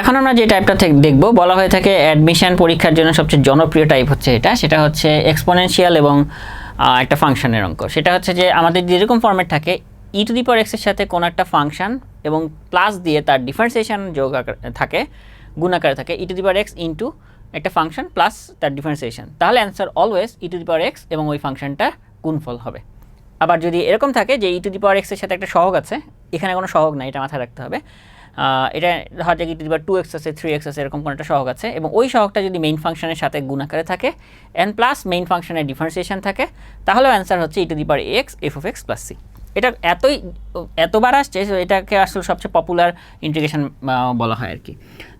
এখন আমরা যে টাইপটা দেখব, বলা হয়ে থাকে অ্যাডমিশন পরীক্ষার জন্য সবচেয়ে জনপ্রিয় টাইপ হচ্ছে এটা। সেটা হচ্ছে এক্সপোনেনশিয়াল এবং একটা ফাংশনের অঙ্ক। সেটা হচ্ছে যে আমাদের যেরকম ফর্মেট থাকে ই টু দি এক্সের সাথে কোনো একটা ফাংশন এবং প্লাস দিয়ে তার ডিফারেন্সিয়েশন যোগ থাকে গুণাকারে থাকে e to the power x into একটা ফাংশন প্লাস তার ডিফারেন্সিয়েশন তাহলে answer always e to the power x এবং ওই ফাংশনটা গুণফল হবে। আবার যদি এরকম থাকে যে ই টু দি এক্সের সাথে একটা সহগ আছে, এখানে কোনো সহগ নাই, এটা মাথায় রাখতে হবে। এটা ধরা যাক ই টু এক্স আছে থ্রি এক্স আছে, এরকম কোনো একটা সহগ আছে, এবং ওই সহগটা যদি মেইন ফাংশনের সাথে গুণাকারে থাকে এন প্লাস মেইন ফাংশনের ডিফারেন্সিয়েশন থাকে, তাহলেও অ্যান্সার হচ্ছে e to the x f of x plus c এটা এতই, এতবার আসছে এটাকে আসলে সবচেয়ে পপুলার ইন্টিগ্রেশন বলা হয় আর কি।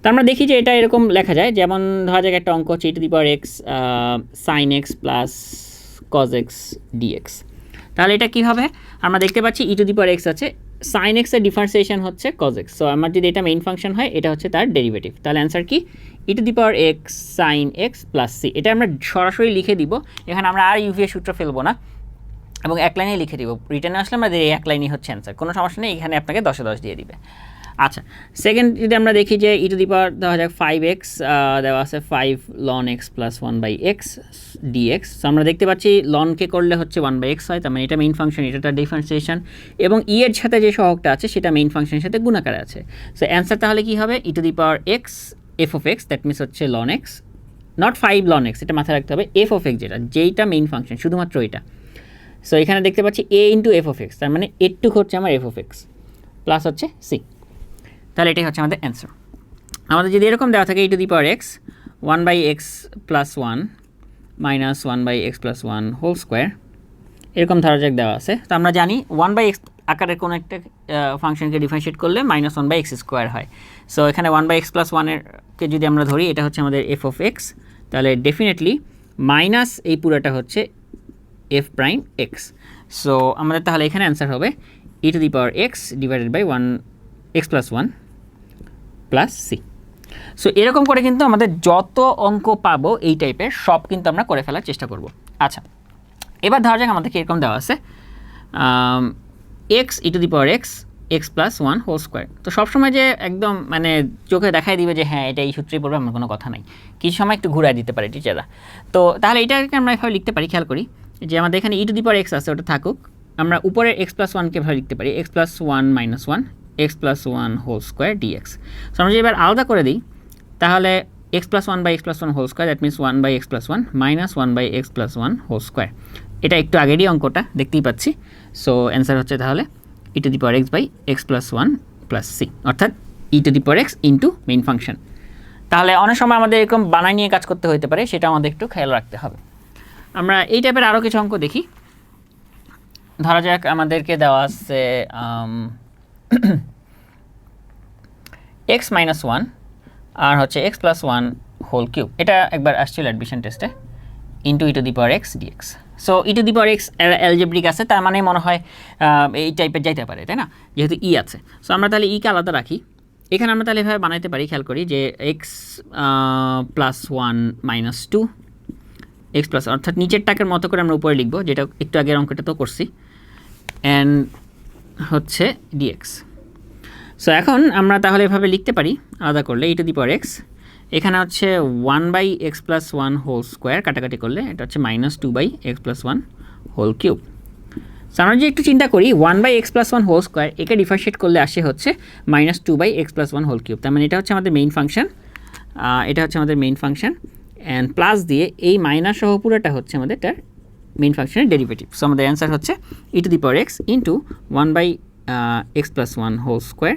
তো আমরা দেখি যে এটা এরকম লেখা যায়, যেমন ধরা যাক একটা অঙ্ক হচ্ছে e to the x sine x plus cos x dx তাহলে এটা কী হবে? আমরা দেখতে পাচ্ছি ইটু দি এক্স আছে সাইন এক্সের ডিফারেন্সিয়েশন হচ্ছে কজ এক্স সো আমার যদি এটা মেইন ফাংশন হয়, এটা হচ্ছে তার ডেরিভেটিভ তাহলে অ্যান্সার কি? E to the power x sine x plus c এটা আমরা সরাসরি লিখে দিব। এখানে আমরা আর ইউভিএ সূত্র ফেলব না। এবং এক লাইনে লিখে দিব। রিটার্নে আসলে আমাদের এই এক লাইনই হচ্ছে অ্যান্সার কোনো সমস্যা নেই, এখানে আপনাকে দশে দশ দিয়ে দিবে। আচ্ছা সেকেন্ড যদি আমরা দেখি যে ই টু দি পাওয়ার দেওয়া যাক ফাইভ এক্স দেওয়া আছে five ln x plus one by x d x dx আমরা দেখতে পাচ্ছি লনকে করলে হচ্ছে ওয়ান বাই এক্স হয়, তার মানে এটা মেইন ফাংশন এটা ডিফারেন্সিয়েশন এবং ই এর সাথে যে সহগটা আছে সেটা মেইন ফাংশনের সাথে গুণাকারে আছে। সো অ্যান্সার তাহলে কী হবে? E to the power x f of x that means হচ্ছে ln x not five ln x এটা মাথায় রাখতে হবে এফ অফ এক্স যেটা, যেইটা মেইন ফাংশন শুধুমাত্র এটা। সো এখানে দেখতে পাচ্ছি a into f of x তার মানে এটুক হচ্ছে আমার এফ অফ এক্স প্লাস হচ্ছে সি তাহলে এটাই হচ্ছে আমাদের অ্যান্সার আমাদের যদি এরকম দেওয়া থাকে e to the power x one by x plus one minus one by x plus one whole square এরকম ধরা যাক দেওয়া আছে। তো আমরা জানি ওয়ান বাই এক্স আকারের কোনো একটা ফাংশনকে ডিফারেন্সিয়েট করলে minus one by x square হয়। সো এখানে ওয়ান বাই এক্স প্লাস ওয়ানেরকে যদি আমরা ধরি, এটা হচ্ছে আমাদের এফ অফ এক্স তাহলে ডেফিনেটলি মাইনাস এই পুরোটা হচ্ছে এফ প্রাইম এক্স সো আমাদের তাহলে এখানে অ্যান্সার হবে e to the power x divided by one x plus one plus c so এরকম করে কিন্তু আমাদের যত অঙ্ক পাবো এই টাইপের সব কিন্তু আমরা করে ফেলার চেষ্টা করব। আচ্ছা এবার ধরা যাক আমাদেরকে এরকম দেওয়া আছে। X e to the power x x plus one whole square তো সবসময় যে একদম মানে চোখে দেখাই দিবে যে হ্যাঁ এটা এই সূত্রেই পড়বে, আমার কোনো কথা নাই। কিছু সময় একটু ঘুরাই দিতে পারে টিচাররা তো তাহলে এটাকে আমরা এভাবে লিখতে পারি, খেয়াল করি যে আমাদের এখানে ই টু দি পাওয়ার এক্স আছে, ওটা থাকুক। আমরা উপরে এক্স প্লাস ওয়ানকে এভাবে লিখতে পারি x plus one minus one x plus one whole square dx so আমরা যদি এবার আলাদা করে দিই, তাহলে x plus one by x plus one whole square that means one by x plus one minus one by x plus one whole square এটা একটু আগেরই অঙ্কটা, দেখতেই পাচ্ছি। সো অ্যান্সার হচ্ছে তাহলে e to the power x by x plus one plus c অর্থাৎ e to the power x into main function তাহলে অনেক সময় আমাদের এরকম বানাই নিয়ে কাজ করতে হতে পারে, সেটা আমাদের একটু খেয়াল রাখতে হবে। আমরা এই টাইপের আরও কিছু অঙ্ক দেখি। ধরা যাক আমাদেরকে দেওয়া আছে এক্স মাইনাস ওয়ান আর হচ্ছে x plus one whole cube এটা একবার আসছিল অ্যাডমিশন টেস্টে into e to the power x dx so e to the power x algebraic আছে, তার মানে মনে হয় এই টাইপের যাইতে পারে, তাই না? যেহেতু ই আছে। সো আমরা তাহলে ইকে আলাদা রাখি। এখানে আমরা তাহলে এভাবে বানাইতে পারি, খেয়াল করি যে x plus one minus two x plus অর্থাৎ নিচের টাকের মতো করে আমরা উপরে লিখব, যেটা একটু আগের অঙ্কটা তো করছি। অ্যান্ড হচ্ছে ডিএক্স সো এখন আমরা তাহলে এভাবে লিখতে পারি, আলাদা করলে ই টু দি পাওয়ার এক্স এখানে হচ্ছে one by x plus one whole square কাটাকাটি করলে এটা হচ্ছে minus two by x plus one whole cube so আমরা যদি একটু চিন্তা করি one by x plus one whole square একে ডিফারেন্সিয়েট করলে আসে হচ্ছে minus two by x plus one whole cube তার মানে এটা হচ্ছে আমাদের মেইন ফাংশন এটা হচ্ছে আমাদের মেইন ফাংশন অ্যান্ড প্লাস দিয়ে এই মাইনাস সহ পুরোটা হচ্ছে আমাদের তার মেইন ফাংশনের ডেরিভেটিভ সো আমাদের অ্যান্সার হচ্ছে e to the power x into one by x plus one whole square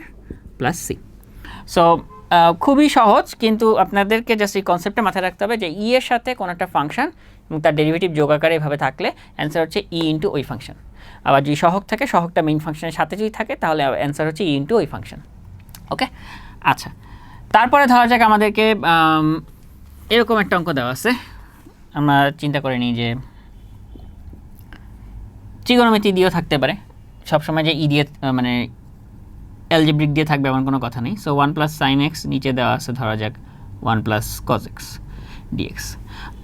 plus c so খুবই সহজ, কিন্তু আপনাদেরকে জাস্ট এই কনসেপ্টটা মাথায় রাখতে হবে যে ই এর সাথে কোনো একটা ফাংশন এবং তার ডেরিভেটিভ যোগ আকারে এভাবে থাকলে অ্যান্সার হচ্ছে ই ইন্টু ওই ফাংশন আবার যদি সহগ থাকে, সহগটা মেইন ফাংশনের সাথে যদি থাকে, তাহলে অ্যান্সার হচ্ছে ই ইন্টু ওই ফাংশন ওকে আচ্ছা। তারপরে ধরা যাক আমাদেরকে এরকম একটা অঙ্ক দেওয়া আছে। আমরা চিন্তা করে নিই যে ত্রিগোণমিতি দিয়েও থাকতে পারে। সবসময় যে ই দিয়ে মানে অ্যালজেব্রিক দিয়ে থাকবে এমন কোনো কথা নেই। So one plus sine x নিচে দেওয়া আছে, ধরা যাক one plus cos x dx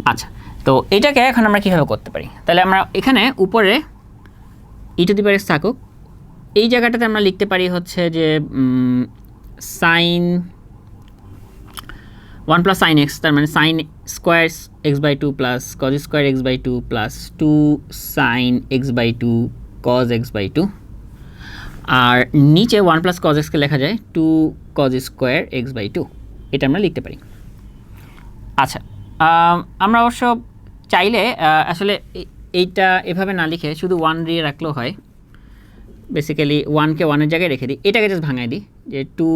আচ্ছা তো এটাকে এখন আমরা কীভাবে করতে পারি? তাহলে আমরা এখানে উপরে ই টু দি পাওয়ার থাকুক। এই জায়গাটাতে আমরা লিখতে পারি হচ্ছে যে sine one plus sine x তার মানে sine square x by two plus cos square x by two plus two sine x by two cos x by two আর নিচে ওয়ান প্লাস কজ এক্সকে লেখা যায় two cos square x by two এটা আমরা লিখতে পারি। আচ্ছা আম, আমরা অবশ্য চাইলে আসলে এইটা এভাবে না লিখে শুধু ওয়ান দিয়ে রাখলেও হয়। বেসিক্যালি ওয়ানকে ওয়ানের জায়গায় রেখে দিই। এটাকে জাস্ট ভাঙাই দিই যে two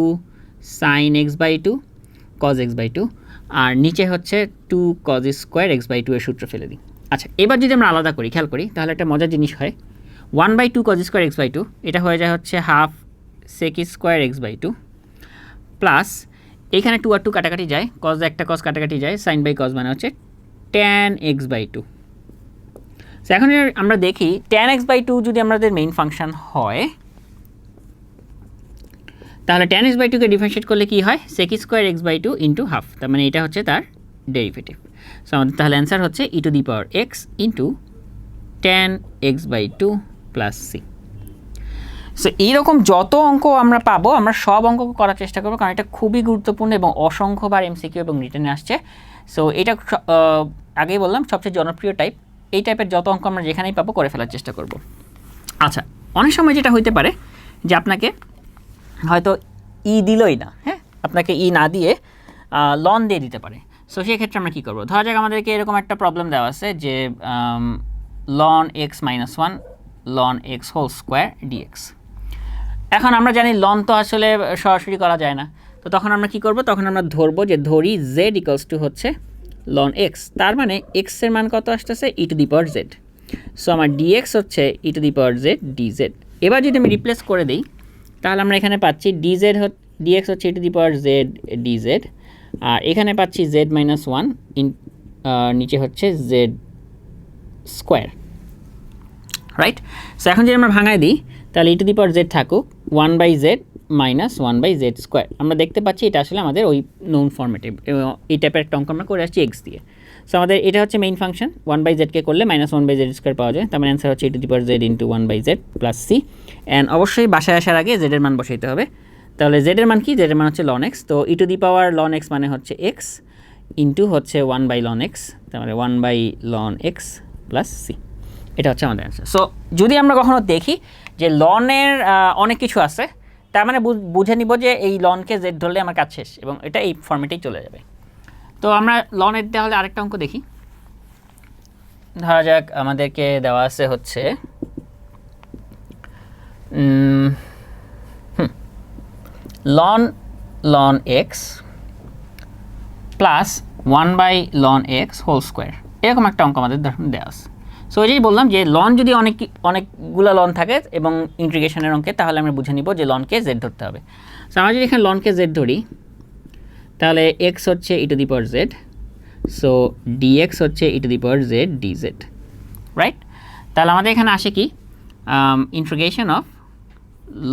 sine x by two cos x by two আর নিচে হচ্ছে two cos square x by two এর সূত্র ফেলে দিই। আচ্ছা এবার যদি আমরা আলাদা করি, খেয়াল করি, তাহলে একটা মজার জিনিস হয়। One by two cos square x by two এটা হয়ে যায় হচ্ছে half sec square x by two plus এইখানে টু আর টু কাটাকাটি যায় কজ একটা কজ কাটাকাটি যায় সাইন বাই কজ মানে হচ্ছে ট্যান এক্স বাই টু এখন আমরা দেখি ট্যান এক্স বাই টু যদি আমাদের মেইন ফাংশন হয় তাহলে ট্যান এক্স বাই টুকে ডিফারেন্সিয়েট করলে কি হয়? Sec square x by two into half তার মানে এটা হচ্ছে তার ডেরিভেটিভ সো আমাদের তাহলে অ্যান্সার হচ্ছে e to the power x into tan x by two plus c so এইরকম যত অঙ্ক আমরা পাবো, আমরা সব অঙ্ক করার চেষ্টা করব, কারণ এটা খুবই গুরুত্বপূর্ণ এবং অসংখ্যবার এমসিকিউ এবং রিটার্নে আসছে। সো এটা আগেই বললাম, সবচেয়ে জনপ্রিয় টাইপ এই টাইপের যত অঙ্ক আমরা যেখানেই পাবো, করে ফেলার চেষ্টা করব। আচ্ছা অনেক সময় যেটা হইতে পারে যে আপনাকে হয়তো ই দিলই না হ্যাঁ? আপনাকে ই না দিয়ে লন দিয়ে দিতে পারে। সো সেক্ষেত্রে আমরা কী করব? ধরা যাক আমাদেরকে এরকম একটা প্রবলেম দেওয়া আছে যে ln x minus one ln x whole square dx এখন আমরা জানি লন তো আসলে সরাসরি করা যায় না। তো তখন আমরা কি করব? তখন আমরা ধরবো যে ধরি জেড ইকলস টু হচ্ছে লন এক্স তার মানে এক্সের মান কত আসতেছে? E to the power z so আমার ডিএক্স হচ্ছে e to the power z dz এবার যদি আমি রিপ্লেস করে দিই তাহলে আমরা এখানে পাচ্ছি ডিজেড ডিএক্স হচ্ছে e to the power z dz আর এখানে পাচ্ছি জেড মাইনাস ওয়ান ইন নিচে হচ্ছে জেড স্কোয়ার রাইট সো এখন যদি আমরা ভাঙায় দিই, তাহলে e to the power z থাকুক one by z minus one by z square আমরা দেখতে পাচ্ছি এটা আসলে আমাদের ওই নোন ফর্মেটে এই টাইপের একটা অঙ্ক আমরা করে আসছি এক্স দিয়ে। সো আমাদের এটা হচ্ছে মেইন ফাংশন ওয়ান বাই জেডকে করলে minus one by z square পাওয়া যায়। তার মানে অ্যান্সার হচ্ছে e to the z into one by z plus c and অবশ্যই বাসায় আসার আগে জেডের মান বসাইতে হবে। তাহলে জেডের মান কি? জেডের মান হচ্ছে লন এক্স তো e to the power ln x মানে হচ্ছে এক্স ইন্টু হচ্ছে ওয়ান বাই লন এক্স তার মানে one by ln x plus c এটা হচ্ছে আমাদের অ্যান্সার সো যদি আমরা কখনো দেখি যে লনের অনেক কিছু আছে, তার মানে বুঝে নিব যে এই লনকে জেড ধরলে আমার কাজ শেষ এবং এটা এই ফর্মেটেই চলে যাবে। তো আমরা লনের তাহলে আরেকটা অঙ্ক দেখি। ধরা যাক আমাদেরকে দেওয়া আছে হচ্ছে ln ln x plus one by ln x whole square এরকম একটা অঙ্ক আমাদের দেওয়া আছে। সো ওই যেই বললাম যে লন যদি অনেক অনেকগুলো লন থাকে এবং ইন্টিগ্রেশনের অঙ্কে, তাহলে আমরা বুঝে নিব যে লনকে জেড ধরতে হবে। সো আমরা যদি এখানে লনকে জেড ধরি তাহলে এক্স হচ্ছে e to the power z so dx হচ্ছে e to the power z dz right তাহলে আমাদের এখানে আসে কি? Integration of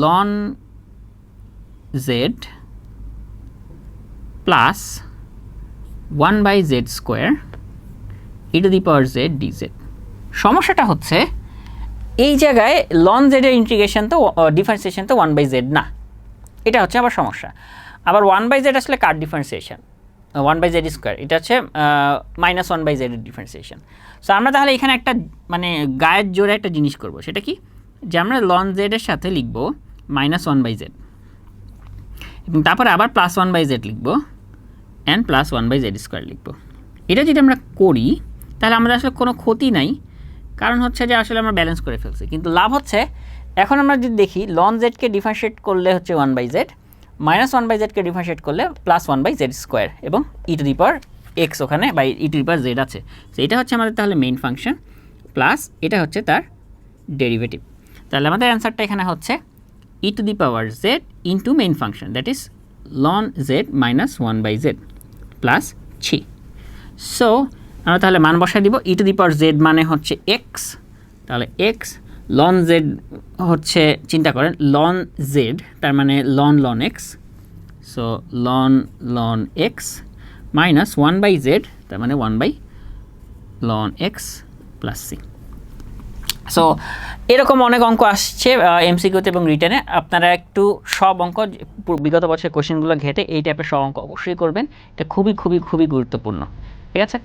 ln z plus one by z square e to the power z dz সমস্যাটা হচ্ছে, এই জায়গায় লন জেডের ইন্টিগ্রেশন তো ডিফারেন্সিয়েশন তো ওয়ান বাই জেড না। এটা হচ্ছে আবার সমস্যা। আবার ওয়ান বাই জেড আসলে কার differentiation one by z square এটা হচ্ছে মাইনাস ওয়ান বাই জেডের ডিফারেন্সিয়েশন সো আমরা তাহলে এখানে একটা মানে গায়ের জোরে একটা জিনিস করব। সেটা কি? যে আমরা লন জেডের সাথে লিখব মাইনাস ওয়ান বাই জেড এবং তারপরে আবার প্লাস ওয়ান বাই জেড লিখব and plus one by z square লিখব। এটা যদি আমরা করি, তাহলে আমাদের আসলে কোনো ক্ষতি নাই। কারণ হচ্ছে যে আসলে আমরা ব্যালেন্স করে ফেলছি। কিন্তু লাভ হচ্ছে, এখন আমরা যদি দেখি লন জেডকে ডিফারেন্সিয়েট করলে হচ্ছে one by z minus one by জেডকে differentiate করলে plus one by z square এবং ই দি পাওয়ার এক্স ওখানে বা ই টু দি পাওয়ার জেড আছে। তো এটা হচ্ছে আমাদের তাহলে মেইন ফাংশন প্লাস এটা হচ্ছে তার ডেরিভেটিভ তাহলে আমাদের অ্যান্সারটা এখানে হচ্ছে e to the power z into main function that is ln z minus one by z plus c so আমরা তাহলে মান বসাই দিব ই টু দি পাওয়ার জেড মানে হচ্ছে এক্স তাহলে এক্স লন জেড হচ্ছে, চিন্তা করেন লন জেড তার মানে ln ln x so ln ln x minus one by z তার মানে one by ln x plus c so এরকম অনেক অঙ্ক আসছে এমসিকিউতে এবং রিটার্নে আপনারা একটু সব অঙ্ক বিগত বছরের কোশ্চেনগুলো ঘেটে এই টাইপের সব অঙ্ক অবশ্যই করবেন। এটা খুবই খুবই খুবই গুরুত্বপূর্ণ। ঠিক আছে?